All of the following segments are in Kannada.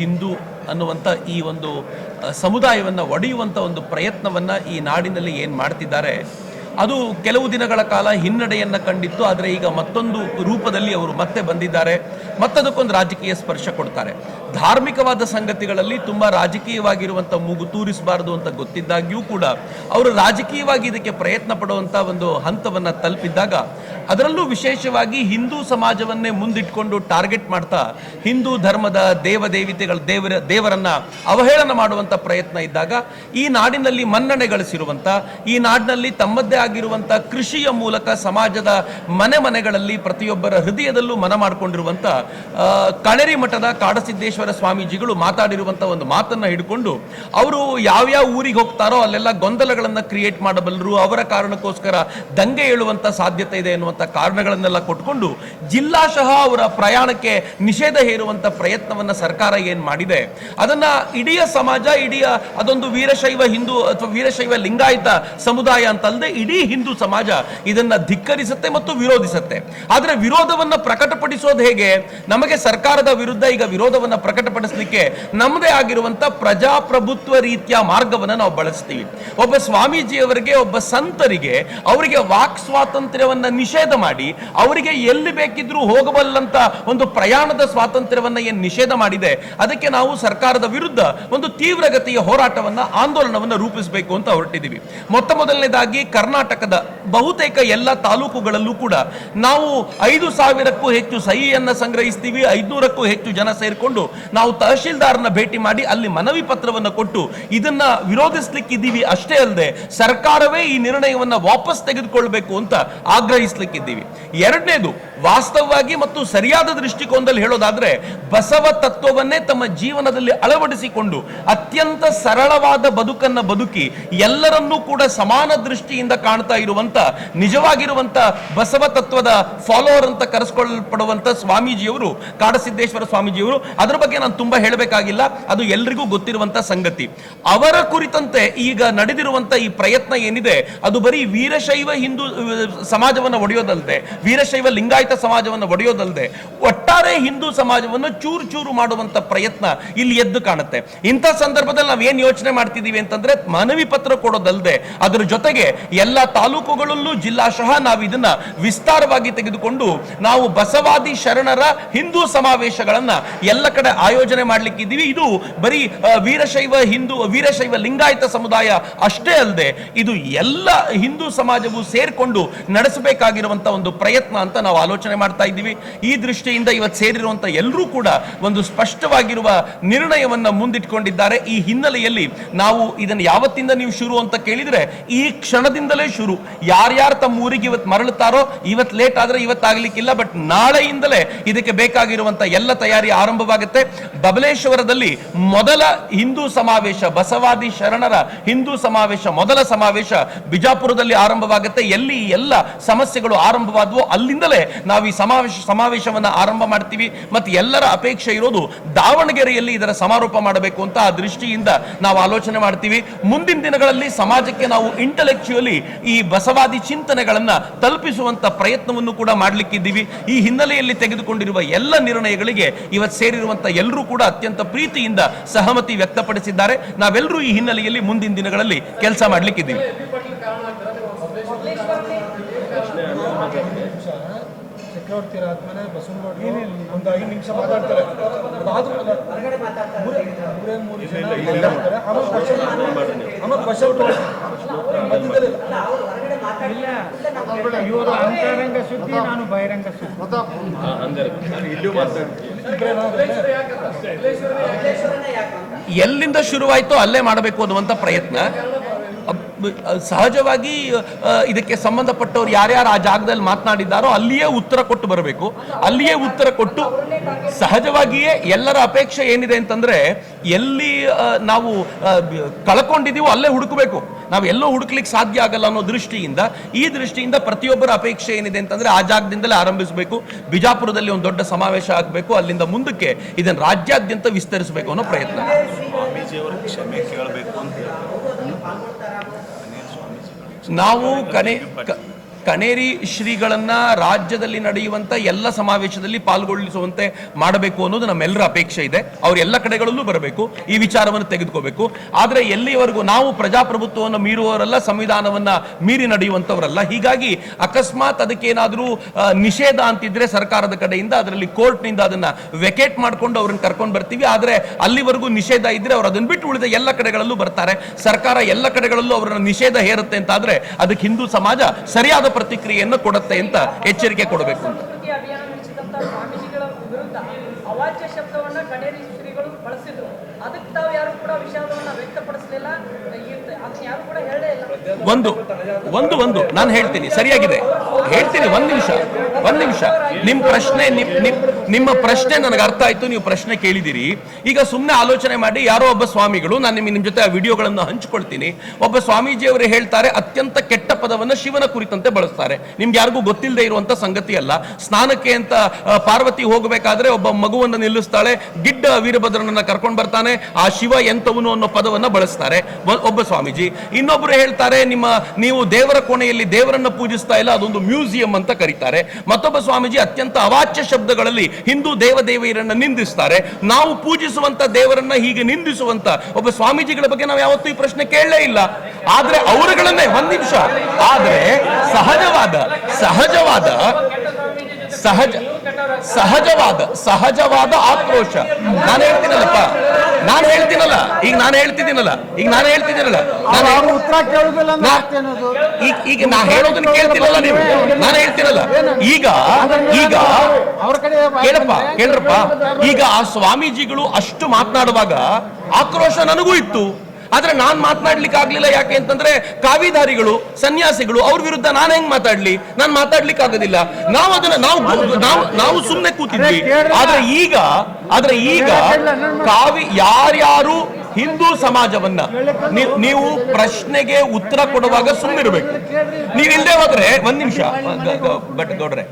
ಹಿಂದೂ ಅನ್ನುವಂಥ ಈ ಒಂದು ಸಮುದಾಯವನ್ನ ಒಡೆಯುವಂಥ ಒಂದು ಪ್ರಯತ್ನವನ್ನ ಈ ನಾಡಿನಲ್ಲಿ ಏನು ಮಾಡ್ತಿದ್ದಾರೆ, ಅದು ಕೆಲವು ದಿನಗಳ ಕಾಲ ಹಿನ್ನಡೆಯನ್ನ ಕಂಡಿತ್ತು, ಆದರೆ ಈಗ ಮತ್ತೊಂದು ರೂಪದಲ್ಲಿ ಅವರು ಮತ್ತೆ ಬಂದಿದ್ದಾರೆ, ಮತ್ತದಕ್ಕೊಂದು ರಾಜಕೀಯ ಸ್ಪರ್ಶ ಕೊಡ್ತಾರೆ. ಧಾರ್ಮಿಕವಾದ ಸಂಗತಿಗಳಲ್ಲಿ ತುಂಬಾ ರಾಜಕೀಯವಾಗಿರುವಂಥ ಮೂಗು ತೂರಿಸಬಾರದು ಅಂತ ಗೊತ್ತಿದ್ದಾಗ್ಯೂ ಕೂಡ, ಅವರು ರಾಜಕೀಯವಾಗಿ ಇದಕ್ಕೆ ಪ್ರಯತ್ನ ಪಡುವಂಥ ಒಂದು ಹಂತವನ್ನು ತಲುಪಿದ್ದಾಗ ಅದರಲ್ಲೂ ವಿಶೇಷವಾಗಿ ಹಿಂದೂ ಸಮಾಜವನ್ನೇ ಮುಂದಿಟ್ಕೊಂಡು ಟಾರ್ಗೆಟ್ ಮಾಡ್ತಾ ಹಿಂದೂ ಧರ್ಮದ ದೇವದೇವಿತೆಗಳ ದೇವರ, ದೇವರನ್ನ ಅವಹೇಳನ ಮಾಡುವಂಥ ಪ್ರಯತ್ನ ಇದ್ದಾಗ ಈ ನಾಡಿನಲ್ಲಿ ಮನ್ನಣೆ ಗಳಿಸಿರುವಂಥ ಈ ನಾಡಿನಲ್ಲಿ ತಮ್ಮದೇ ಆಗಿರುವಂಥ ಕೃಷಿಯ ಮೂಲಕ ಸಮಾಜದ ಮನೆ ಮನೆಗಳಲ್ಲಿ ಪ್ರತಿಯೊಬ್ಬರ ಹೃದಯದಲ್ಲೂ ಮನ ಮಾಡಿಕೊಂಡಿರುವಂಥ ಕಣರಿ ಮಠದ ಕಾಡಸಿದ್ದೇಶ್ವರ ಸ್ವಾಮೀಜಿಗಳು ಮಾತಾಡಿರುವಂಥ ಒಂದು ಮಾತನ್ನು ಹಿಡ್ಕೊಂಡು ಅವರು ಯಾವ್ಯಾವ ಊರಿಗೆ ಹೋಗ್ತಾರೋ ಅಲ್ಲೆಲ್ಲ ಗೊಂದಲಗಳನ್ನು ಕ್ರಿಯೇಟ್ ಮಾಡಬಲ್ಲರು, ಅವರ ಕಾರಣಕ್ಕೋಸ್ಕರ ದಂಗೆ ಏಳುವಂಥ ಸಾಧ್ಯತೆ ಇದೆ ಎನ್ನುವಂತ ಕಾರಣಗಳನ್ನೆಲ್ಲ ಕೊಟ್ಕೊಂಡು ಜಿಲ್ಲಾಶಃ ಅವರ ಪ್ರಯಾಣಕ್ಕೆ ನಿಷೇಧ ಹೇರುವಂತ ಪ್ರಯತ್ನವನ್ನ ಸರ್ಕಾರ ಏನು ಮಾಡಿದೆ? ಅದನ್ನ ಇಡೀ ಸಮಾಜ, ಇಡೀ ಅದೊಂದು ವೀರಶೈವ ಹಿಂದೂ ಅಥವಾ ವೀರಶೈವ ಲಿಂಗಾಯತ ಸಮುದಾಯ ಅಂತಲ್ಲದೆ ಇಡೀ ಹಿಂದೂ ಸಮಾಜ ಇದನ್ನ ಧಿಕ್ಕರಿಸುತ್ತೆ ಮತ್ತು ವಿರೋಧಿಸುತ್ತೆ. ಆದರೆ ವಿರೋಧವನ್ನ ಪ್ರಕಟಪಡಿಸೋದು ಹೇಗೆ? ನಮಗೆ ಸರ್ಕಾರದ ವಿರುದ್ಧ ಈಗ ವಿರೋಧವನ್ನ ಪ್ರಕಟಪಡಿಸಲಿಕ್ಕೆ ನಮ್ಮದೇ ಆಗಿರುವಂತ ಪ್ರಜಾಪ್ರಭುತ್ವ ರೀತಿಯ ಮಾರ್ಗವನ್ನ ನಾವು ಬಳಸ್ತೀವಿ. ಒಬ್ಬ ಸ್ವಾಮೀಜಿಯವರಿಗೆ, ಒಬ್ಬ ಸಂತರಿಗೆ ಅವರಿಗೆ ವಾಕ್ ಸ್ವಾತಂತ್ರ್ಯವನ್ನು ನಿಷೇಧ ಮಾಡಿ, ಅವರಿಗೆ ಎಲ್ಲಿ ಬೇಕಿದ್ರೂ ಹೋಗಬಲ್ಲಂತ ಒಂದು ಪ್ರಯಾಣದ ಸ್ವಾತಂತ್ರ್ಯವನ್ನ ಏನ್ ನಿಷೇಧ ಮಾಡಿದೆ, ಅದಕ್ಕೆ ನಾವು ಸರ್ಕಾರದ ವಿರುದ್ಧ ಒಂದು ತೀವ್ರಗತಿಯ ಹೋರಾಟವನ್ನ, ಆಂದೋಲನವನ್ನ ರೂಪಿಸಬೇಕು ಅಂತ ಹೊರಟಿದ್ದೀವಿ. ಮೊತ್ತ ಮೊದಲನೇದಾಗಿ ಕರ್ನಾಟಕದ ಬಹುತೇಕ ಎಲ್ಲ ತಾಲೂಕುಗಳಲ್ಲೂ ಕೂಡ ನಾವು ಐದು ಸಾವಿರಕ್ಕೂ ಹೆಚ್ಚು ಸಹಿಯನ್ನ ಸಂಗ್ರಹಿಸ್ತೀವಿ, ಐದ್ನೂರಕ್ಕೂ ಹೆಚ್ಚು ಜನ ಸೇರಿಕೊಂಡು ನಾವು ತಹಶೀಲ್ದಾರ್ನ ಭೇಟಿ ಮಾಡಿ ಅಲ್ಲಿ ಮನವಿ ಪತ್ರವನ್ನು ಕೊಟ್ಟು ಇದನ್ನ ವಿರೋಧಿಸ್ಲಿಕ್ಕಿದ್ದೀವಿ ಅಷ್ಟೇ ಅಲ್ಲದೆ ಸರ್ಕಾರವೇ ಈ ನಿರ್ಣಯವನ್ನ ವಾಪಸ್ ತೆಗೆದುಕೊಳ್ಬೇಕು ಅಂತ ಆಗ್ರಹಿಸ್ಲಿಕ್ಕಿದ್ದೀವಿ ಎರಡನೇದು, ವಾಸ್ತವವಾಗಿ ಮತ್ತು ಸರಿಯಾದ ದೃಷ್ಟಿಕೋನದಲ್ಲಿ ಹೇಳೋದಾದ್ರೆ ಬಸವ ತತ್ವವನ್ನೇ ತಮ್ಮ ಜೀವನದಲ್ಲಿ ಅಳವಡಿಸಿಕೊಂಡು ಅತ್ಯಂತ ಸರಳವಾದ ಬದುಕನ್ನ ಬದುಕಿ ಎಲ್ಲರನ್ನೂ ಕೂಡ ಸಮಾನ ದೃಷ್ಟಿಯಿಂದ ಕಾಣ್ತಾ ಇರುವಂತ, ನಿಜವಾಗಿರುವಂತ ಬಸವ ತತ್ವದ ಫಾಲೋವರ್ ಅಂತ ಕರೆಸ್ಕೊಳ್ಳಲ್ಪಡುವಂತ ಸ್ವಾಮೀಜಿಯವರು, ಕಾಡಸಿದ್ದೇಶ್ವರ ಸ್ವಾಮೀಜಿಯವರು, ಅದರ ಬಗ್ಗೆ ನಾನು ತುಂಬಾ ಹೇಳಬೇಕಾಗಿಲ್ಲ. ಅದು ಎಲ್ರಿಗೂ ಗೊತ್ತಿರುವಂತ ಸಂಗತಿ. ಅವರ ಕುರಿತಂತೆ ಈಗ ನಡೆದಿರುವಂತ ಈ ಪ್ರಯತ್ನ ಏನಿದೆ, ಅದು ಬರೀ ವೀರಶೈವ ಹಿಂದೂ, ಸಮಾಜವನ್ನು ಸಮಾಜವನ್ನ ಒಡೆಯೋದಲ್ಲದೆ ವೀರಶೈವ ಲಿಂಗಾಯತ ಸಮಾಜವನ್ನು ಒಡೆಯೋದಲ್ಲದೆ ಒಟ್ಟಾರೆ ಹಿಂದೂ ಸಮಾಜವನ್ನು ಚೂರು ಚೂರು ಮಾಡುವಂತ ಪ್ರಯತ್ನ ಇಲ್ಲಿ ಎದ್ದು ಕಾಣುತ್ತೆ. ಇಂಥ ಸಂದರ್ಭದಲ್ಲಿ ನಾವು ಏನು ಯೋಚನೆ ಮಾಡ್ತಿದ್ದೀವಿ ಅಂತಂದ್ರೆ, ಮನವಿ ಪತ್ರ ಕೊಡೋದಲ್ಲದೆ ಅದರ ಜೊತೆಗೆ ಎಲ್ಲ ತಾಲೂಕುಗಳಲ್ಲೂ ಜಿಲ್ಲಾಶಃ ನಾವು ಇದನ್ನ ವಿಸ್ತಾರವಾಗಿ ತೆಗೆದುಕೊಂಡು, ನಾವು ಬಸವಾದಿ ಶರಣರ ಹಿಂದೂ ಸಮಾವೇಶಗಳನ್ನ ಎಲ್ಲ ಕಡೆ ಆಯೋಜನೆ ಮಾಡ್ಲಿಕ್ಕಿದ್ದೀವಿ ಇದು ಬರೀ ವೀರಶೈವ ಹಿಂದೂ, ವೀರಶೈವ ಲಿಂಗಾಯತ ಸಮುದಾಯ ಅಷ್ಟೇ ಅಲ್ಲದೆ ಇದು ಎಲ್ಲ ಹಿಂದೂ ಸಮಾಜವು ಸೇರ್ಕೊಂಡು ನಡೆಸಬೇಕಾಗಿರುವಂತ ಒಂದು ಪ್ರಯತ್ನ ಅಂತ ನಾವು ಆಲೋಚನೆ ಮಾಡ್ತಾ ಇದ್ದೀವಿ. ಈ ದೃಷ್ಟಿಯಿಂದ ಇವತ್ತು ಸೇರಿರುವಂಥ ಎಲ್ಲರೂ ಕೂಡ ಒಂದು ಸ್ಪಷ್ಟವಾಗಿರುವ ನಿರ್ಣಯವನ್ನ ಮುಂದಿಟ್ಕೊಂಡಿದ್ದಾರೆ. ಈ ಹಿನ್ನೆಲೆಯಲ್ಲಿ ನಾವು ಇದನ್ನು ಯಾವತ್ತಿಂದ ನೀವು ಶುರು ಅಂತ ಕೇಳಿದ್ರೆ ಈ ಕ್ಷಣದಿಂದಲೇ ಶುರು. ಯಾರ್ಯಾರು ತಮ್ಮ ಊರಿಗೆ ಇವತ್ತು ಮರಳುತ್ತಾರೋ, ಇವತ್ತು ಲೇಟ್ ಆದ್ರೆ ಇವತ್ತಾಗಲಿಕ್ಕಿಲ್ಲ ಬಟ್ ನಾಳೆಯಿಂದಲೇ ಇದಕ್ಕೆ ಬೇಕಾಗಿರುವಂತ ಎಲ್ಲ ತಯಾರಿ ಆರಂಭವಾಗುತ್ತೆ. ಬಬಲೇಶ್ವರದಲ್ಲಿ ಮೊದಲ ಹಿಂದೂ ಸಮಾವೇಶ, ಬಸವಾದಿ ಶರಣರ ಹಿಂದೂ ಸಮಾವೇಶ, ಮೊದಲ ಸಮಾವೇಶ ಬಿಜಾಪುರದಲ್ಲಿ ಆರಂಭವಾಗುತ್ತೆ. ಎಲ್ಲಿ ಎಲ್ಲ ಸಮಸ್ಯೆಗಳು ಆರಂಭವಾದವು ಅಲ್ಲಿಂದಲೇ ನಾವು ಈ ಸಮಾವೇಶ ಸಮಾವೇಶವನ್ನು ಆರಂಭ ಮಾಡ್ತೀವಿ. ಮತ್ತು ಎಲ್ಲರ ಅಪೇಕ್ಷೆ ಇರೋದು ದಾವಣಗೆರೆಯಲ್ಲಿ ಇದರ ಸಮಾರೋಪ ಮಾಡಬೇಕು ಅಂತ ಆ ದೃಷ್ಟಿಯಿಂದ ನಾವು ಆಲೋಚನೆ ಮಾಡ್ತೀವಿ. ಮುಂದಿನ ದಿನಗಳಲ್ಲಿ ಸಮಾಜಕ್ಕೆ ನಾವು ಇಂಟಲೆಕ್ಚುಯಲಿ ಈ ಬಸವಾದಿ ಚಿಂತನೆಗಳನ್ನ ತಲುಪಿಸುವಂಥ ಪ್ರಯತ್ನವನ್ನು ಕೂಡ ಮಾಡಲಿಕ್ಕಿದ್ದೀವಿ. ಈ ಹಿನ್ನೆಲೆಯಲ್ಲಿ ತೆಗೆದುಕೊಂಡಿರುವ ಎಲ್ಲ ನಿರ್ಣಯಗಳಿಗೆ ಇವತ್ತು ಸೇರಿರುವಂತ ಎಲ್ಲರೂ ಕೂಡ ಅತ್ಯಂತ ಪ್ರೀತಿಯಿಂದ ಸಹಮತಿ ವ್ಯಕ್ತಪಡಿಸಿದ್ದಾರೆ. ನಾವೆಲ್ಲರೂ ಈ ಹಿನ್ನೆಲೆಯಲ್ಲಿ ಮುಂದಿನ ದಿನಗಳಲ್ಲಿ ಕೆಲಸ ಮಾಡ್ಲಿಕ್ಕಿದ್ದೀವಿ. ಚಕ್ರವರ್ತಿ ಆದ್ಮೇಲೆ ಬಸವನಗೌಡರು ಒಂದು ಐದು ನಿಮಿಷ ಮಾತಾಡ್ತಾರೆ. ಮೂರೇ ಮೂರೇ ಜನ ಮಾತಾಡ್ತಾರೆ. ಆಮೇಲೆ ಕ್ವಶನ್ ಇವರು ಅಂತರಂಗ ಸುದ್ದಿ ನಾನು ಬಹಿರಂಗ ಸುದ್ದಿ. ಎಲ್ಲಿಂದ ಶುರುವಾಯಿತೋ ಅಲ್ಲೇ ಮಾಡಬೇಕು ಅನ್ನುವಂಥ ಪ್ರಯತ್ನ. ಸಹಜವಾಗಿ ಇದಕ್ಕೆ ಸಂಬಂಧಪಟ್ಟವ್ರು ಯಾರ್ಯಾರು ಆ ಜಾಗದಲ್ಲಿ ಮಾತನಾಡಿದ್ದಾರೋ ಅಲ್ಲಿಯೇ ಉತ್ತರ ಕೊಟ್ಟು ಬರಬೇಕು. ಅಲ್ಲಿಯೇ ಉತ್ತರ ಕೊಟ್ಟು ಸಹಜವಾಗಿಯೇ ಎಲ್ಲರ ಅಪೇಕ್ಷೆ ಏನಿದೆ ಅಂತಂದ್ರೆ, ಎಲ್ಲಿ ನಾವು ಕಳ್ಕೊಂಡಿದ್ದೀವೋ ಅಲ್ಲೇ ಹುಡುಕಬೇಕು. ನಾವು ಎಲ್ಲೋ ಹುಡುಕ್ಲಿಕ್ಕೆ ಸಾಧ್ಯ ಆಗಲ್ಲ ಅನ್ನೋ ದೃಷ್ಟಿಯಿಂದ, ಈ ದೃಷ್ಟಿಯಿಂದ ಪ್ರತಿಯೊಬ್ಬರ ಅಪೇಕ್ಷೆ ಏನಿದೆ ಅಂತಂದ್ರೆ ಆ ಜಾಗದಿಂದಲೇ ಆರಂಭಿಸಬೇಕು. ಬಿಜಾಪುರದಲ್ಲಿ ಒಂದು ದೊಡ್ಡ ಸಮಾವೇಶ ಆಗಬೇಕು. ಅಲ್ಲಿಂದ ಮುಂದಕ್ಕೆ ಇದನ್ನು ರಾಜ್ಯಾದ್ಯಂತ ವಿಸ್ತರಿಸಬೇಕು ಅನ್ನೋ ಪ್ರಯತ್ನ. ಕ್ಷಮೆ ಕೇಳಬೇಕು ಅಂತ ನಾವು ಕನೆ ಕ- ಕಣೇರಿ ಶ್ರೀಗಳನ್ನ ರಾಜ್ಯದಲ್ಲಿ ನಡೆಯುವಂತ ಎಲ್ಲ ಸಮಾವೇಶದಲ್ಲಿ ಪಾಲ್ಗೊಳ್ಳಿಸುವಂತೆ ಮಾಡಬೇಕು ಅನ್ನೋದು ನಮ್ಮೆಲ್ಲರ ಅಪೇಕ್ಷೆ ಇದೆ. ಅವ್ರ ಎಲ್ಲ ಕಡೆಗಳಲ್ಲೂ ಬರಬೇಕು. ಈ ವಿಚಾರವನ್ನು ತೆಗೆದುಕೋಬೇಕು. ಆದ್ರೆ ಎಲ್ಲಿವರೆಗೂ ನಾವು ಪ್ರಜಾಪ್ರಭುತ್ವವನ್ನು ಮೀರುವವರಲ್ಲ, ಸಂವಿಧಾನವನ್ನ ಮೀರಿ ನಡೆಯುವಂತವರಲ್ಲ ಹೀಗಾಗಿ ಅಕಸ್ಮಾತ್ ಅದಕ್ಕೇನಾದ್ರೂ ನಿಷೇಧ ಅಂತಿದ್ರೆ ಸರ್ಕಾರದ ಕಡೆಯಿಂದ ಅದರಲ್ಲಿ ಕೋರ್ಟ್ನಿಂದ ಅದನ್ನ ವೆಕೇಟ್ ಮಾಡ್ಕೊಂಡು ಅವ್ರನ್ನ ಕರ್ಕೊಂಡು ಬರ್ತೀವಿ. ಆದ್ರೆ ಅಲ್ಲಿವರೆಗೂ ನಿಷೇಧ ಇದ್ರೆ ಅವ್ರು ಅದನ್ನ ಬಿಟ್ಟು ಉಳಿದ ಎಲ್ಲ ಕಡೆಗಳಲ್ಲೂ ಬರ್ತಾರೆ. ಸರ್ಕಾರ ಎಲ್ಲ ಕಡೆಗಳಲ್ಲೂ ಅವರನ್ನು ನಿಷೇಧ ಹೇರುತ್ತೆ ಅಂತ ಆದ್ರೆ ಅದಕ್ಕೆ ಹಿಂದೂ ಸಮಾಜ ಸರಿಯಾದ ಪ್ರತಿಕ್ರಿಯೆಯನ್ನು ಕೊಡುತ್ತೆ ಅಂತ ಎಚ್ಚರಿಕೆ ಕೊಡಬೇಕು ಅಂತ. ಅವಾಚ್ಯ ಶಬ್ದವನ್ನ ಕಡೇರಿ ಶ್ರೀಗಳು ಬಳಸಿದ್ರು. ಅದಕ್ಕೆ ತಾವು ಯಾರು ಕೂಡ ವಿಷಾದವನ್ನ ವ್ಯಕ್ತಪಡಿಸಲಿಲ್ಲ. ಯಾರು ಕೂಡ ಹೇಳೇ ಇಲ್ಲ. ಒಂದು ಒಂದು ಒಂದು. ನಾನು ಹೇಳ್ತೀನಿ. ಸರಿಯಾಗಿದೆ. ಹೇಳ್ತೀನಿ. ಒಂದ್ ನಿಮಿಷ. ಒಂದ್ ನಿಮಿಷ. ನಿಮ್ ಪ್ರಶ್ನೆ, ನಿಮ್- ನಿಮ್- ನಿಮ್ಮ ಪ್ರಶ್ನೆ ನನಗೆ ಅರ್ಥ ಆಯ್ತು, ನೀವು ಪ್ರಶ್ನೆ ಕೇಳಿದಿರಿ. ಈಗ ಸುಮ್ಮನೆ ಆಲೋಚನೆ ಮಾಡಿ, ಯಾರೋ ಒಬ್ಬ ಸ್ವಾಮಿಗಳು, ನಾನು ನಿಮ್ಮ ನಿಮ್ ಜೊತೆ ಆ ವಿಡಿಯೋಗಳನ್ನು ಹಂಚ್ಕೊಳ್ತೀನಿ. ಒಬ್ಬ ಸ್ವಾಮೀಜಿ ಅವರು ಹೇಳ್ತಾರೆ, ಅತ್ಯಂತ ಕೆಟ್ಟ ಪದವನ್ನ ಶಿವನ ಕುರಿತಂತೆ ಬಳಸ್ತಾರೆ. ನಿಮ್ಗೆ ಯಾರಿಗೂ ಗೊತ್ತಿಲ್ಲದೆ ಇರುವಂತ ಸಂಗತಿ ಅಲ್ಲ. ಸ್ನಾನಕ್ಕೆ ಅಂತ ಪಾರ್ವತಿ ಹೋಗಬೇಕಾದ್ರೆ ಒಬ್ಬ ಮಗುವನ್ನು ನಿಲ್ಲಿಸ್ತಾಳೆ, ಗಿಡ್ಡ ವೀರಭದ್ರನನ್ನ ಕರ್ಕೊಂಡು ಬರ್ತಾನೆ, ಆ ಶಿವ ಎಂತವನು ಅನ್ನೋ ಪದವನ್ನ ಬಳಸ್ತಾರೆ. ಒಬ್ಬ ಸ್ವಾಮೀಜಿ. ಇನ್ನೊಬ್ರು ಹೇಳ್ತಾರೆ, ನಿಮ್ಮ, ನೀವು ದೇವರ ಕೋಣೆಯಲ್ಲಿ ದೇವರನ್ನ ಪೂಜಿಸ್ತಾ ಇಲ್ಲ, ಅದೊಂದು ಮ್ಯೂಸಿಯಂ ಅಂತ ಕರೀತಾರೆ. ಮತ್ತೊಬ್ಬ ಸ್ವಾಮೀಜಿ ಅತ್ಯಂತ ಅವಾಚ್ಯ ಶಬ್ದಗಳಲ್ಲಿ ಹಿಂದೂ ದೇವದೇವಿಯರನ್ನ ನಿಂದಿಸ್ತಾರೆ. ನಾವು ಪೂಜಿಸುವಂತ ದೇವರನ್ನ ಹೀಗೆ ನಿಂದಿಸುವಂತ ಒಬ್ಬ ಸ್ವಾಮೀಜಿಗಳ ಬಗ್ಗೆ ನಾವು ಯಾವತ್ತೂ ಈ ಪ್ರಶ್ನೆ ಕೇಳಲೇ ಇಲ್ಲ. ಆದ್ರೆ ಅವರುಗಳನ್ನೇ ಒಂದ್ ನಿಮಿಷ. ಆದ್ರೆ ಸಹಜವಾದ ಸಹಜವಾದ, ಸಹಜ ಸಹಜವಾದ ಸಹಜವಾದ ಆಕ್ರೋಶ. ನಾನು ಹೇಳ್ತೀನಲ್ಲಪ್ಪ. ನಾನು ಹೇಳ್ತೀನಲ್ಲ. ಈಗ ನಾನು ಹೇಳ್ತಿದ್ದೀನಲ್ಲ. ಈಗ ನಾನು ಹೇಳ್ತಿದ್ದೀನಲ್ಲ. ನಾನು ಉತ್ತರ ಈಗ ಈಗ ನಾ ಹೇಳೋದನ್ನ ಕೇಳ್ತಿರಲ್ಲ ನೀವು. ನಾನು ಹೇಳ್ತಿರಲ್ಲ ಈಗ ಈಗ ಕೇಳಪ್ಪ ಕೇಳ್ರಪ್ಪ. ಈಗ ಆ ಸ್ವಾಮೀಜಿಗಳು ಅಷ್ಟು ಮಾತನಾಡುವಾಗ ಆಕ್ರೋಶ ನನಗೂ ಇತ್ತು. ಆದ್ರೆ ನಾನ್ ಮಾತನಾಡ್ಲಿಕ್ಕೆ ಆಗ್ಲಿಲ್ಲ ಯಾಕೆ ಅಂತಂದ್ರೆ ಕಾವಿಧಾರಿಗಳು ಸನ್ಯಾಸಿಗಳು ಅವ್ರ ವಿರುದ್ಧ ನಾನು ಹೆಂಗ್ ಮಾತಾಡ್ಲಿ? ನಾನ್ ಮಾತಾಡ್ಲಿಕ್ಕೆ ಆಗೋದಿಲ್ಲ ನಾವು ಅದನ್ನ ನಾವು ನಾವು ನಾವು ಸುಮ್ನೆ ಕೂತಿದ್ವಿ. ಆದ್ರೆ ಈಗ ಆದ್ರೆ ಈಗ ಕಾವಿ ಯಾರ್ಯಾರು ಹಿಂದೂ ಸಮಾಜವನ್ನ ನೀವು ಪ್ರಶ್ನೆಗೆ ಉತ್ತರ ಕೊಡುವಾಗ ಸುಮ್ಮನಿರ್ಬೇಕು ನೀವು ಇಲ್ಲದೆ ಹೋದ್ರೆ ಒಂದ್ ನಿಮಿಷ. ಬಟ್ ಗೌಡ್ರೆ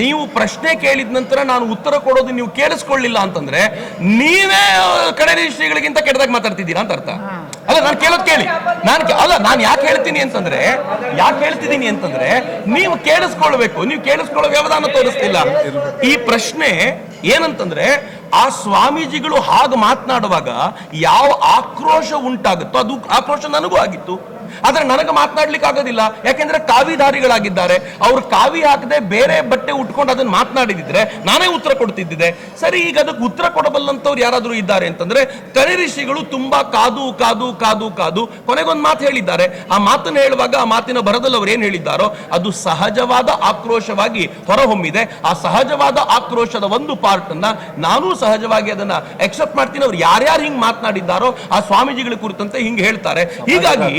ನೀವು ಪ್ರಶ್ನೆ ಕೇಳಿದ ನಂತರ ನಾನು ಉತ್ತರ ಕೊಡೋದು ನೀವು ಕೇಳಿಸ್ಕೊಳ್ಳಿಲ್ಲ ಅಂತಂದ್ರೆ ನೀವೇ ಕಡೆ ಶ್ರೀಗಳಿಗಿಂತ ಕೆಟ್ಟದಾಗ ಮಾತಾಡ್ತಿದ್ದೀರಾ ಅಂತ ಅರ್ಥ. ಅಲ್ಲ ನಾನು ಕೇಳೋದು ಕೇಳಿ. ನಾನು ಅಲ್ಲ ನಾನು ಯಾಕೆ ಹೇಳ್ತೀನಿ ಅಂತಂದ್ರೆ ಯಾಕೆ ಹೇಳ್ತಿದ್ದೀನಿ ಅಂತಂದ್ರೆ ನೀವು ಕೇಳಿಸ್ಕೊಳ್ಬೇಕು. ನೀವು ಕೇಳಿಸ್ಕೊಳ್ಳೋ ವ್ಯವಧಾನ ತೋರಿಸ್ತಿಲ್ಲ. ಈ ಪ್ರಶ್ನೆ ಏನಂತಂದ್ರೆ ಆ ಸ್ವಾಮೀಜಿಗಳು ಹಾಗೆ ಮಾತನಾಡುವಾಗ ಯಾವ ಆಕ್ರೋಶ ಉಂಟಾಗುತ್ತೋ ಅದು ಆಕ್ರೋಶ ನನಗೂ ಆಗಿತ್ತು. ಆದ್ರೆ ನನಗೆ ಮಾತನಾಡ್ಲಿಕ್ಕೆ ಆಗೋದಿಲ್ಲ ಯಾಕೆಂದ್ರೆ ಕಾವಿಧಾರಿಗಳಾಗಿದ್ದಾರೆ ಅವ್ರು ಕಾವಿ ಹಾಕದೆ ಬೇರೆ ಬಟ್ಟೆ ಉಟ್ಕೊಂಡು ಅದನ್ನ ಮಾತನಾಡಿದ್ರೆ ನಾನೇ ಉತ್ತರ ಕೊಡ್ತಿದ್ದಿದೆ. ಸರಿ ಈಗ ಅದಕ್ಕೆ ಉತ್ತರ ಕೊಡಬಲ್ಲಂತವ್ರು ಯಾರಾದ್ರೂ ಇದ್ದಾರೆ ಅಂತಂದ್ರೆ ಕನಿರಿಷಿಗಳು ತುಂಬಾ ಕಾದು ಕಾದು ಕಾದು ಕಾದು ಕೊನೆಗೊಂದು ಮಾತು ಹೇಳಿದ್ದಾರೆ. ಆ ಮಾತನ್ನ ಹೇಳುವಾಗ ಆ ಮಾತಿನ ಬರದಲ್ಲಿ ಅವ್ರು ಏನ್ ಹೇಳಿದ್ದಾರೋ ಅದು ಸಹಜವಾದ ಆಕ್ರೋಶವಾಗಿ ಹೊರಹೊಮ್ಮಿದೆ. ಆ ಸಹಜವಾದ ಆಕ್ರೋಶದ ಒಂದು ಪಾರ್ಟ್ ಅನ್ನ ನಾನೂ ಸಹಜವಾಗಿ ಅದನ್ನ ಎಕ್ಸೆಪ್ಟ್ ಮಾಡ್ತೀನಿ. ಅವ್ರು ಯಾರ್ಯಾರು ಹಿಂಗ್ ಮಾತನಾಡಿದ್ದಾರೋ ಆ ಸ್ವಾಮೀಜಿಗಳ ಕುರಿತಂತೆ ಹಿಂಗ್ ಹೇಳ್ತಾರೆ. ಹೀಗಾಗಿ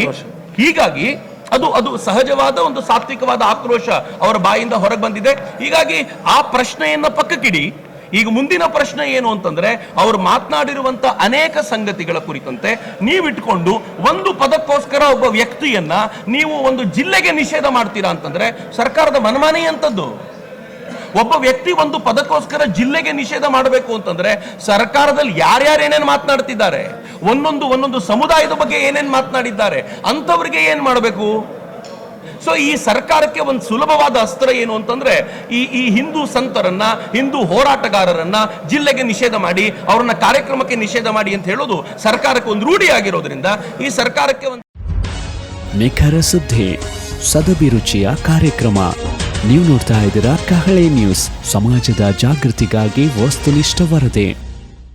ಹೀಗಾಗಿ ಅದು ಅದು ಸಹಜವಾದ ಒಂದು ಸಾತ್ವಿಕವಾದ ಆಕ್ರೋಶ ಅವರ ಬಾಯಿಂದ ಹೊರಗೆ ಬಂದಿದೆ. ಹೀಗಾಗಿ ಆ ಪ್ರಶ್ನೆಯನ್ನ ಪಕ್ಕಕ್ಕಿಡಿ. ಈಗ ಮುಂದಿನ ಪ್ರಶ್ನೆ ಏನು ಅಂತಂದ್ರೆ, ಅವರು ಮಾತನಾಡಿರುವಂತ ಅನೇಕ ಸಂಗತಿಗಳ ಕುರಿತಂತೆ ನೀವಿಟ್ಕೊಂಡು ಒಂದು ಪದಕ್ಕೋಸ್ಕರ ಒಬ್ಬ ವ್ಯಕ್ತಿಯನ್ನ ನೀವು ಒಂದು ಜಿಲ್ಲೆಗೆ ನಿಷೇಧ ಮಾಡ್ತೀರಾ ಅಂತಂದ್ರೆ, ಸರ್ಕಾರದ ಮನಮಾನಿ ಅಂತದ್ದು. ಒಬ್ಬ ವ್ಯಕ್ತಿ ಒಂದು ಪದಕ್ಕೋಸ್ಕರ ಜಿಲ್ಲೆಗೆ ನಿಷೇಧ ಮಾಡಬೇಕು ಅಂತಂದ್ರೆ, ಸರ್ಕಾರದಲ್ಲಿ ಯಾರ್ಯಾರು ಏನೇನು ಮಾತನಾಡ್ತಿದ್ದಾರೆ? ಒಂದೊಂದು ಒಂದೊಂದು ಸಮುದಾಯದ ಬಗ್ಗೆ ಏನೇನು ಮಾತನಾಡಿದ್ದಾರೆ, ಅಂಥವ್ರಿಗೆ ಏನು ಮಾಡಬೇಕು? ಸೊ ಈ ಸರ್ಕಾರಕ್ಕೆ ಒಂದು ಸುಲಭವಾದ ಅಸ್ತ್ರ ಏನು ಅಂತಂದ್ರೆ, ಈ ಈ ಹಿಂದೂ ಸಂತರನ್ನ, ಹಿಂದೂ ಹೋರಾಟಗಾರರನ್ನ ಜಿಲ್ಲೆಗೆ ನಿಷೇಧ ಮಾಡಿ, ಅವರನ್ನ ಕಾರ್ಯಕ್ರಮಕ್ಕೆ ನಿಷೇಧ ಮಾಡಿ ಅಂತ ಹೇಳೋದು ಸರ್ಕಾರಕ್ಕೆ ಒಂದು ರೂಢಿ ಆಗಿರೋದ್ರಿಂದ, ಈ ಸರ್ಕಾರಕ್ಕೆ ಒಂದು ನಿಖರ ಸುದ್ದಿ ಸದಭಿರುಚಿಯ ಕಾರ್ಯಕ್ರಮ. ನೀವು ನೋಡ್ತಾ ಇದ್ದೀರಾ ಕಹಳೆ ನ್ಯೂಸ್, ಸಮಾಜದ ಜಾಗೃತಿಗಾಗಿ ವಸ್ತುನಿಷ್ಠ ವರದಿ.